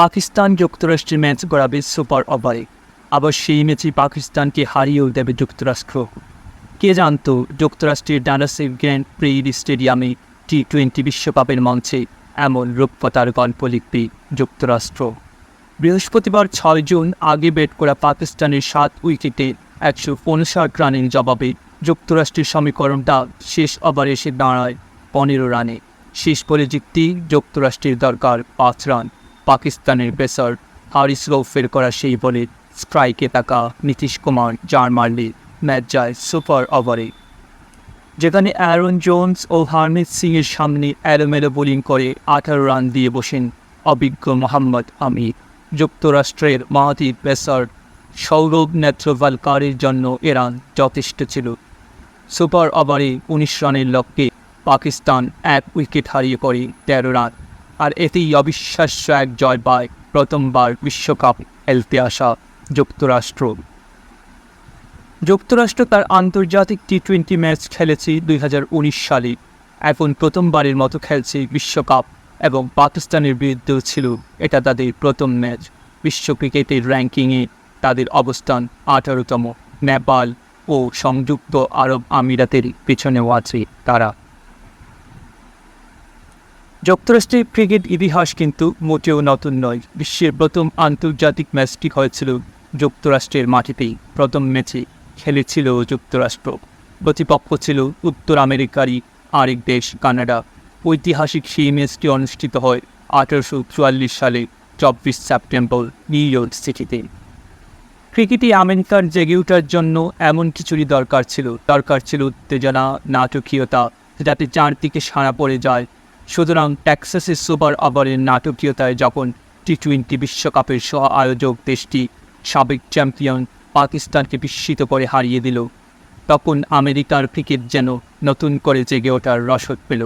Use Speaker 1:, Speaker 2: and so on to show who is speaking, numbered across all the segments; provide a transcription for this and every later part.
Speaker 1: পাকিস্তান যুক্তরাষ্ট্রের match গড়াবে super ওভারে। আবার সেই ম্যাচে পাকিস্তানকে হারিয়েও দেবে যুক্তরাষ্ট্র। কে জানতো, যুক্তরাষ্ট্রের ডানাসেভ গ্র্যান্ড প্রির স্টেডিয়ামে টি টোয়েন্টি বিশ্বকাপের মঞ্চে এমন রূপকথার গল্প লিখবে যুক্তরাষ্ট্র। বৃহস্পতিবার ছয় জুন আগে ব্যাট করা পাকিস্তানের সাত উইকেটে একশো পঁয়ষাট রানের জবাবে যুক্তরাষ্ট্রের সমীকরণটা শেষ ওভারে এসে দাঁড়ায় পনেরো রানে। শেষ বলে জিততেই যুক্তরাষ্ট্রের দরকার পাঁচ রান। পাকিস্তানের পেসার হারিস রৌফের করা সেই বলে স্ট্রাইকে তাকা নীতিশ কুমার চার মারলে ম্যাচ যায় সুপার ওভারে। যেখানে অ্যারন জোন্স ও হারমিত সিংয়ের সামনে এলোমেলো বোলিং করে আঠারো রান দিয়ে বসেন অভিজ্ঞ মোহাম্মদ আমির। যুক্তরাষ্ট্রের মাহাতি পেসার সৌরভ নেত্রভালকারের জন্য এ রান যথেষ্ট ছিল। সুপার ওভারে উনিশ রানের লক্ষ্যে পাকিস্তান এক উইকেট হারিয়ে করে তেরো রান। আর এতেই অবিশ্বাস্য এক জয় পায় প্রথমবার বিশ্বকাপ খেলতে আসা যুক্তরাষ্ট্র। যুক্তরাষ্ট্র তার আন্তর্জাতিক টি টোয়েন্টি ম্যাচ খেলেছে দুই সালে। এখন প্রথমবারের মতো খেলছে বিশ্বকাপ এবং পাকিস্তানের বিরুদ্ধেও ছিল এটা তাদের প্রথম ম্যাচ। বিশ্ব ক্রিকেটের র্যাঙ্কিংয়ে তাদের অবস্থান আঠারোতম। নেপাল ও সংযুক্ত আরব আমিরাতের পেছনেও আছে তারা। যুক্তরাষ্ট্রের ক্রিকেট ইতিহাস কিন্তু মোটেও নতুন নয়। বিশ্বের প্রথম আন্তর্জাতিক ম্যাচটি হয়েছিল যুক্তরাষ্ট্রের মাটিতেই। প্রথম ম্যাচে খেলেছিল যুক্তরাষ্ট্র। প্রতিপক্ষ ছিল উত্তর আমেরিকারই আরেক দেশ, কানাডা। ঐতিহাসিক সেই ম্যাচটি অনুষ্ঠিত হয় আঠারোশো চুয়াল্লিশ সালে চব্বিশ সেপ্টেম্বর নিউ ইয়র্ক সিটিতে। ক্রিকেটে আমেরিকার জেগে ওঠার জন্য এমন কিছুরই দরকার ছিল। দরকার ছিল উত্তেজনা, নাটকীয়তা, যাতে চারদিকে সাড়া পড়ে যায় সুতরাং টেক্সাসের সুপার ওভারের নাটকীয়তায় যখন টি টোয়েন্টি বিশ্বকাপের সহ আয়োজক দেশটি সাবেক চ্যাম্পিয়ন পাকিস্তানকে বিস্মিত করে হারিয়ে দিল, তখন আমেরিকার ক্রিকেট যেন নতুন করে জেগে ওঠার রসদ পেল।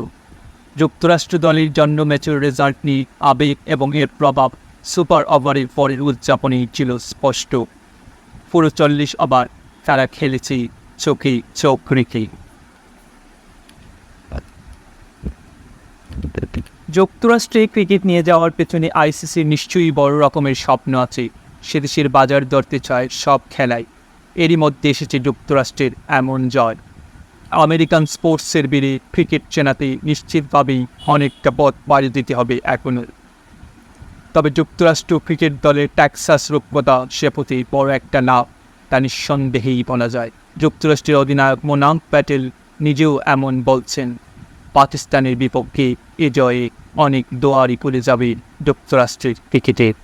Speaker 1: যুক্তরাষ্ট্র দলের জন্য ম্যাচের রেজাল্ট নিয়ে আবেগ এবং এর প্রভাব সুপার ওভারের পরের উদযাপনেই ছিল স্পষ্ট। পুরো চল্লিশ ওভার তারা খেলেছে চোখে চোখ রেখে। যুক্তরাষ্ট্রে ক্রিকেট নিয়ে যাওয়ার পেছনে আইসিসির নিশ্চয়ই বড় রকমের স্বপ্ন আছে। সে দেশের বাজার ধরতে চায় সব খেলায় এরই মধ্যে এসেছে যুক্তরাষ্ট্রের এমন জয়। আমেরিকান স্পোর্টসের বেড়ে ক্রিকেট চেনাতে নিশ্চিতভাবেই অনেকটা পথ বাড়ি দিতে হবে এখনও। তবে যুক্তরাষ্ট্র ক্রিকেট দলের ট্যাক্সাস রূপকতা সে প্রতি বড় একটা লাভ, তা নিঃসন্দেহেই বলা যায়। যুক্তরাষ্ট্রের অধিনায়ক মোনাঙ্ক প্যাটেল নিজেও এমন বলছেন। পাকিস্তানের বিপক্ষে এ জয়ে অনেক দোয়ারি করে যাবে যুক্তরাষ্ট্রের ক্রিকেটের